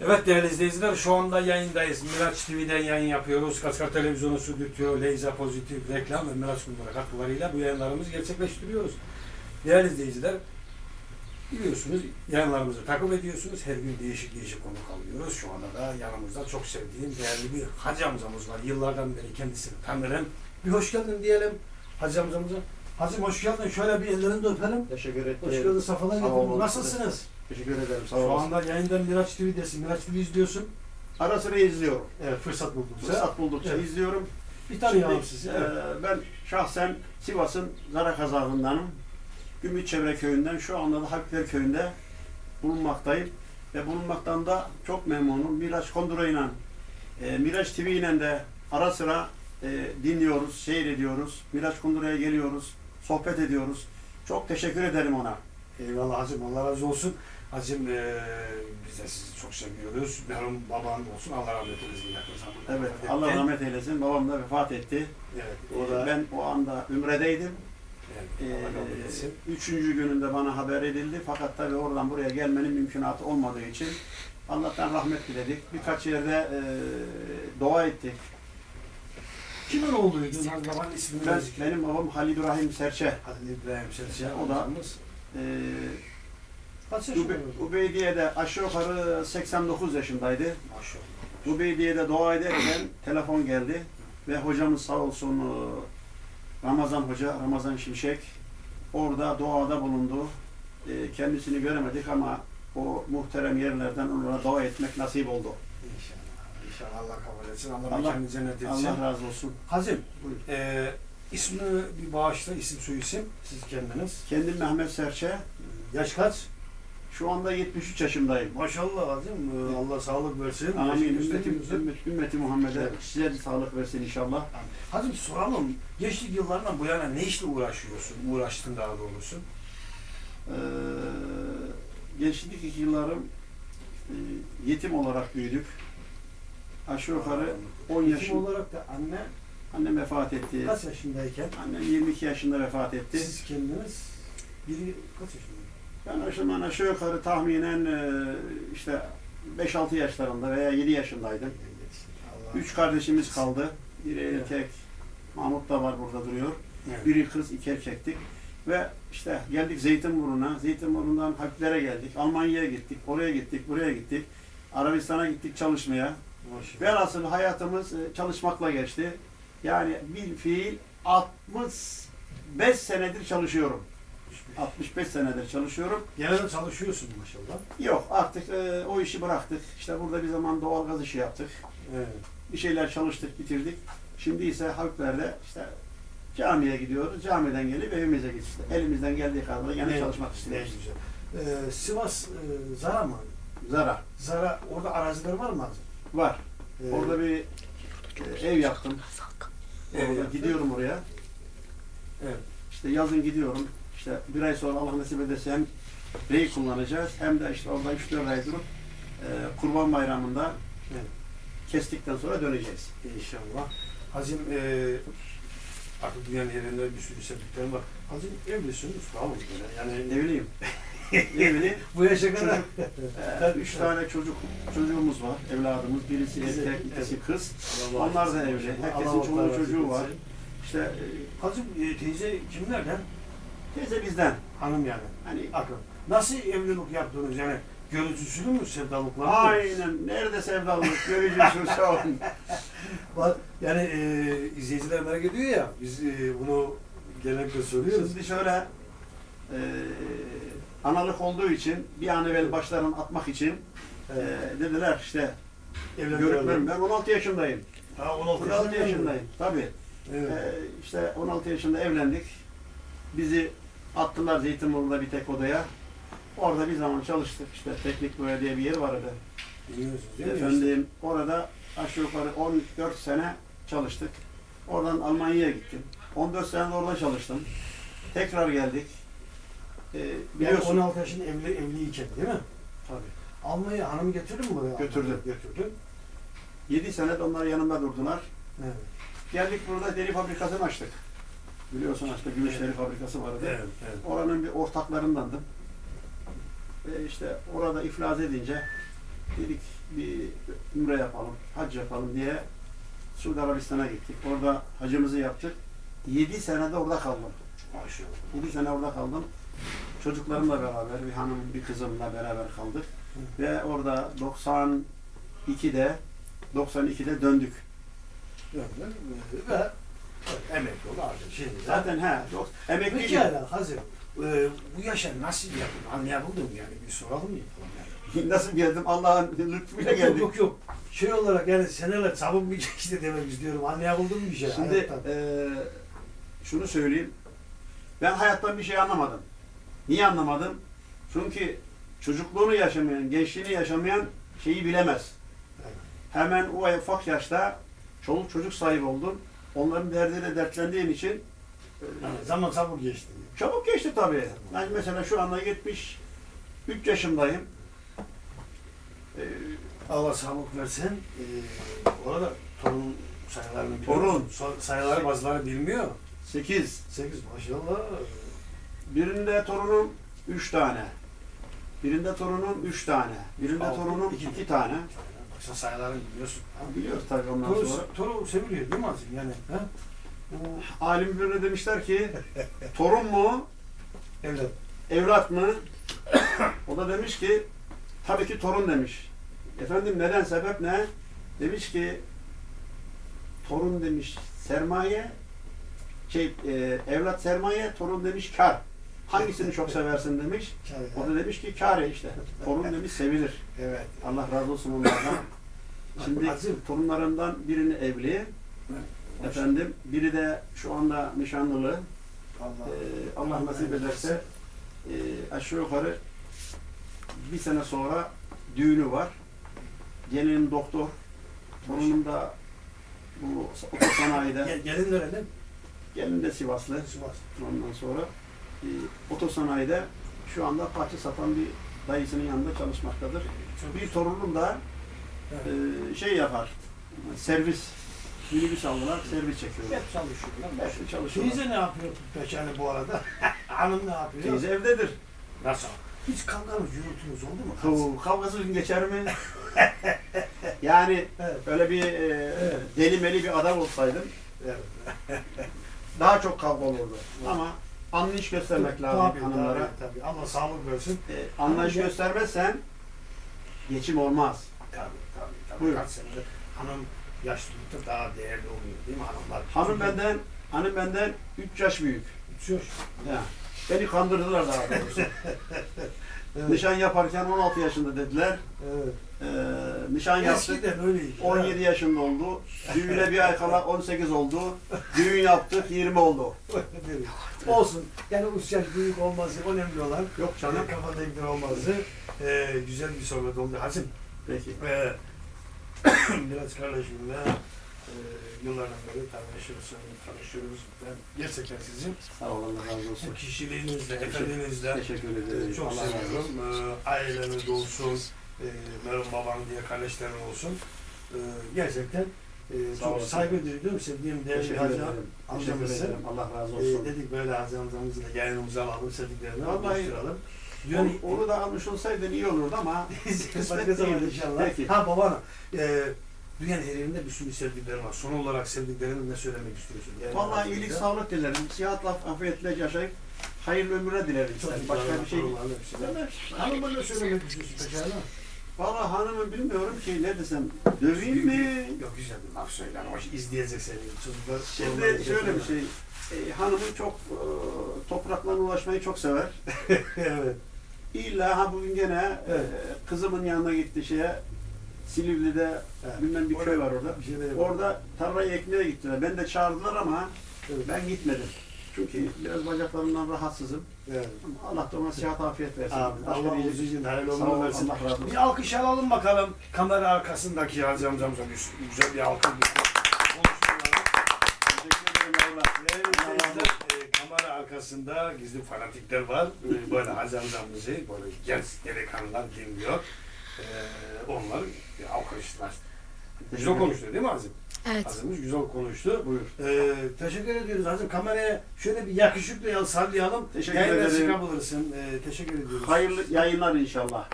Evet değerli izleyiciler şu anda yayındayız. Miraç TV'den yayın yapıyoruz. Kaskar Televizyonu Stüdyo, Leyza Pozitif, Reklam ve Miraç Kumları katkılarıyla bu yayınlarımızı gerçekleştiriyoruz. Değerli izleyiciler biliyorsunuz yayınlarımızı takip ediyorsunuz. Her gün değişik değişik konuk alıyoruz. Şu anda da yanımızda çok sevdiğim değerli bir hacı amcamız var. Yıllardan beri kendisini tanırım. Bir hoş geldin diyelim hacı amcamıza. Hacım hoş geldin. Şöyle bir ellerini de öpelim. Teşekkür Hoş ederim. geldin. Safalar getirdin. Nasılsınız? Teşekkür ederim. Sağ Şu olasın. anda yayında Miraç TV'desin. Miraç TV izliyorsun. Ara sıra izliyorum. Evet fırsat buldum. Fırsat buldukça Evet. izliyorum. Bir tanıyalım Şimdi, sizi. e, ben şahsen Sivas'ın Zara kazağındanım. Gümrük Çevre Köyü'nden şu anda da Hakler Köyü'nde bulunmaktayım. Ve bulunmaktan da çok memnunum. Miraç Kondura ile e, Miraç TV ile de ara sıra e, dinliyoruz, seyrediyoruz. Miraç Kondura'ya geliyoruz, sohbet ediyoruz. Çok teşekkür ederim ona. Eyvallah hacım Allah razı olsun. Hacım eee biz de sizi çok seviyoruz. Merhum baban olsun Allah rahmet eylesin yakın zamanda. Evet, vefat Allah etti. rahmet eylesin. Babam da vefat etti. Evet, O da ben o anda Ümre'deydim. evet, Allah kabul Ee, üçüncü gününde bana haber edildi. Fakat tabii oradan buraya gelmenin mümkünatı olmadığı için Allah'tan rahmet diledik. Birkaç yerde e, dua ettik. Kimin oğluydu? Hacı babanın ismini ben, benim babam Halil İbrahim Serçe. Halil İbrahim Serçe. O da- hocamız. E, Kaç yaşında? Ube, Ubeydiye'de aşağı yukarı 89 yaşındaydı. Maşallah. Ubeydiye'de dua ederken telefon geldi. Ve hocamız sağ olsun e, Ramazan Hoca, Ramazan Şimşek orada duada bulundu. E, Kendisini göremedik ama o muhterem yerlerden onlara dua etmek nasip oldu. İnşallah. İnşallah Allah kabul etsin. Allah, Allah- cennet etsin. Allah razı olsun. Hacım, Buyur. eee ismini bir bağışla, isim soy isim siz kendiniz. Kendim Mehmet Serçe. Yaş kaç? Şu anda 73 yaşındayım. Maşallah hacım. Eee, Allah sağlık versin. Amin. Ümmeti, ümmeti, ümmeti Muhammed'e Evet. size de sağlık versin inşallah. Hacım soralım. Gençlik yıllarından bu yana ne işle uğraşıyorsun? Uğraştın daha doğrusu. Ee, gençlik yıllarım e, yetim olarak büyüdük. Aşağı yukarı 10 Yaşım yaşım. olarak da anne Annem vefat etti. kaç yaşındayken Annem 22 yaşında vefat etti. siz kendiniz biri kaç yaşında? Ben o zaman aşağı yukarı tahminen e, işte 5-6 yaşlarında veya 7 yaşındaydım. Allah. Üç kardeşimiz kaldı. Biri Evet. erkek, Mahmut da var burada duruyor. Evet. Biri kız, iki erkektik. Ve işte geldik Zeytinburnu'na. Zeytinburnu'ndan Hakkilere geldik. Almanya'ya gittik. Oraya gittik, buraya gittik. Arabistan'a gittik çalışmaya. Maşallah. Velhasıl hayatımız e, çalışmakla geçti. Yani bir fiil 65 senedir çalışıyorum. 65 senedir çalışıyorum. Gene de çalışıyorsun maşallah. Yok artık e, o işi bıraktık. İşte burada bir zaman doğalgaz işi yaptık. Evet. Bir şeyler çalıştık, bitirdik. Şimdi ise Halkler'de işte camiye gidiyoruz. Camiden gelip evimize gidiyoruz. Elimizden geldiği kadar yine Ne- çalışmak istiyoruz. Ee, Sivas e, Zara mı? Zara Zara orada arazileri var mı var. Ee, Orada bir e, ev yaptım. Ev Orada yaptın. gidiyorum oraya. Evet. İşte yazın gidiyorum. İşte bir ay sonra Allah nasip ederse hem reyi kullanacağız hem de işte orada 3-4 ay durup e, Kurban Bayramı'nda Evet. kestikten sonra döneceğiz. İnşallah. Hacım e, artık dünyanın yerinde bir sürü sevdiklerim var. Hacım evlisin, ustam böyle. Yani Evliyim. Evli. bu yaşa kadar. Ee, üç tane çocuk çocuğumuz var, evladımız. Birisi erkek, evet. kız. Onlar da evli. Herkesin razı çocuğu var. İşte e, Hacım e, teyze kimlerden? teyze bizden. Hanım yani. Hani Akın. Nasıl evlilik yaptınız yani? Görüntüsülü mü sevdalıklar? aynen nerede sevdalılık görücüsü son. Var. Yani e, izleyiciler merak ediyor ya, biz e, bunu genellikle soruyoruz. Şimdi şöyle e, analık olduğu için bir an evvel başlarını atmak için e, dediler işte görüntülerim ben 16 yaşındayım. Ha 16 16 yaşındayım. yaşındayım. Tabii. Evet. Ee, işte 16 yaşında evlendik. Bizi attılar Zeytinburnu'nda bir tek odaya. Orada bir zaman çalıştık. İşte teknik böyle diye bir yer vardı. Efendim orada aşağı yukarı 14 sene çalıştık. Oradan Almanya'ya gittim. 14 sene de orada çalıştım. Tekrar geldik. Ee, Yani biliyorsun. 16 yaşında evli, evliyken değil mi? Tabii. Almanya hanım getirdin mi buraya? Götürdüm. Götürdün. 7 sene de onlar yanımda durdular. Evet. Geldik burada deri fabrikasını açtık. Biliyorsun işte gümüş Evet. deri fabrikası vardı. Evet, evet. Oranın bir ortaklarındandım. E işte orada iflas edince dedik bir umre yapalım, hac yapalım diye Suudi Arabistan'a gittik. Orada hacımızı yaptık. 7 senede orada kaldım. Maşallah. 7 sene orada kaldım. Çocuklarımla beraber, bir hanım, bir kızımla beraber kaldık. Ve orada 92'de 92'de döndük. Döndün e, ve emekli oldu artık şimdi. Zaten he, emekli Peki hala Hazır. E, bu yaşa nasıl yaptın? Anlayabildin mi yani? Bir soralım mı yapalım yani? Nasıl geldim? Allah'ın lütfuyla Yok, yok geldik. yok yok. Şey olarak yani seneler çabuk bir geçti demek istiyorum. Anlayabildin mi bir şey? Şimdi hayattan? eee, şunu söyleyeyim. Ben hayattan bir şey anlamadım. Niye anlamadım? Çünkü çocukluğunu yaşamayan, gençliğini yaşamayan şeyi bilemez. Hemen o ufak yaşta çoluk çocuk sahibi oldum. Onların derdiyle dertlendiğim için Yani zaman çabuk geçti. çabuk geçti tabii. Ben mesela şu anda 73 yaşındayım. Eee, Allah sağlık versin. E, orada torun sayılarını biliyor Torun. Sayıları bazıları bilmiyor. 8. 8 maşallah. Birinde torunum 3 tane. Birinde torunum 3 tane. Birinde Altı, torunum iki. 2 tane. Baksana sayılarını biliyorsun. Biliyoruz tabii ondan Toru, sonra. toru seviliyor değil mi Azim? Yani ha? Alim birine demişler ki torun mu, evlat. evlat mı? O da demiş ki tabii ki torun demiş. Efendim neden, sebep ne? Demiş ki torun demiş sermaye, şey e, evlat sermaye, torun demiş kar. Hangisini çok seversin demiş. O da demiş ki kâre işte. Torun demiş sevilir. Evet. Allah razı olsun onlardan. Şimdi torunlarından birini evli. Efendim biri de şu anda nişanlılı. Allah. Ee, Allah nasip ederse e, aşağı yukarı bir sene sonra düğünü var. Gelinim doktor. Torunum da bu otosanayide. Gel, gelin nereden? Gelin de Sivaslı. Sivas. Ondan sonra e, otosanayide şu anda parça satan bir dayısının yanında çalışmaktadır. Çok Bir torunum da Evet. e, şey yapar. Servis minibüs aldılar, servis çekiyorlar. Hep çalışıyorlar. Hepsi çalışıyorlar. Teyze ne yapıyor peki hani bu arada? Hanım ne yapıyor? Teyze evdedir. Nasıl? Hiç kavganız, gürültünüz oldu mu? Oo, Kavgasız geçer mi? yani Evet. öyle bir e, Evet. deli meli bir adam olsaydım Evet. daha çok kavga olurdu. Ama anlayış göstermek lazım Tabii, hanımlara. Tabii, tabii. Allah sağlık versin. E, anlayış Ama- göstermezsen geçim olmaz. Tabii tabii. tabii. Buyurun. Kaç senedir hanım yaşlılıkta daha değerli oluyor değil mi hanımlar? Hanım benden hanım benden 3 yaş büyük. Üç yaş. Ya. Beni kandırdılar daha doğrusu. Evet. Nişan yaparken 16 yaşında dediler. Evet. Ee, nişan yaptık. Öyleydi. 17 yaşında oldu. Düğüne bir ay kala 18 oldu. Düğün yaptık 20 oldu. Olsun. Yani üç yaş büyük olması önemli olan. Yok Canım canım. kafa denkli olması. Ee, güzel bir sohbet oldu. Hasim. Peki. Ee, biraz kardeşimle e, yıllardan beri tanışıyoruz, tanışıyoruz. Ben gerçekten sizin Sağ Allah razı olsun. bu kişiliğinizle, efendinizle Teşekkür e, ederim. çok Allah razı olsun. seviyorum. Ee, aileniz olsun, e, Merhum baban diye kardeşlerim olsun. Ee, gerçekten e, Sağ çok olasın. saygı duyuyorum, sevdiğim değerli Hacı amcamızı. Allah razı Ee, olsun. dedik böyle Hacı amcamızı da yayınımıza alalım, sevdiklerini Vallahi- buluşturalım. Onu, onu da almış olsaydın iyi olurdu ama zaman değildir. inşallah. Peki. Ha babana, e, dünyanın her yerinde bir sürü sevdiklerim var. Son olarak sevdiklerini ne söylemek istiyorsun? Yani vallahi iyilik sağlık dilerim. Sıhhatla afiyetle yaşayıp hayırlı ömüre dilerim. isterim. Başka bir şey değil. Ne söylemek istiyorsun peki hala? Valla hanımı bilmiyorum ki ne desem. Döveyim mi? Yok güzel bir laf söyle. Ama izleyecek seni. Çocuklar Şimdi şöyle bir şey. E, hanımın çok e, topraklarına ulaşmayı çok sever. evet. İlla ha bugün gene Evet. e, kızımın yanına gitti şeye Silivri'de evet. bilmem bir köy var orada. Bir şey. Orada tarlayı ekmeye gittiler. Ben de çağırdılar ama Evet. ben gitmedim. Çünkü biraz bacaklarımdan rahatsızım. Evet. Allah da ona sıhhat afiyet versin. Abi, Başka Allah uzun için hayırlı ol, versin. Bir alkış alalım bakalım. Kamera arkasındaki Hacı amcamıza güzel bir alkış. E, kamera arkasında gizli fanatikler var. E, böyle Hacı amcamızı böyle genç delikanlılar dinliyor. E, onlar alkışlar. Güzel konuştu değil mi Azim? Evet. Azim'imiz güzel konuştu. Buyur. E, teşekkür ediyoruz Azim. Kameraya şöyle bir yakışıklı yal sallayalım. Teşekkür Yayına ederim. çıkabilirsin. E, teşekkür ediyoruz. Hayırlı yayınlar inşallah.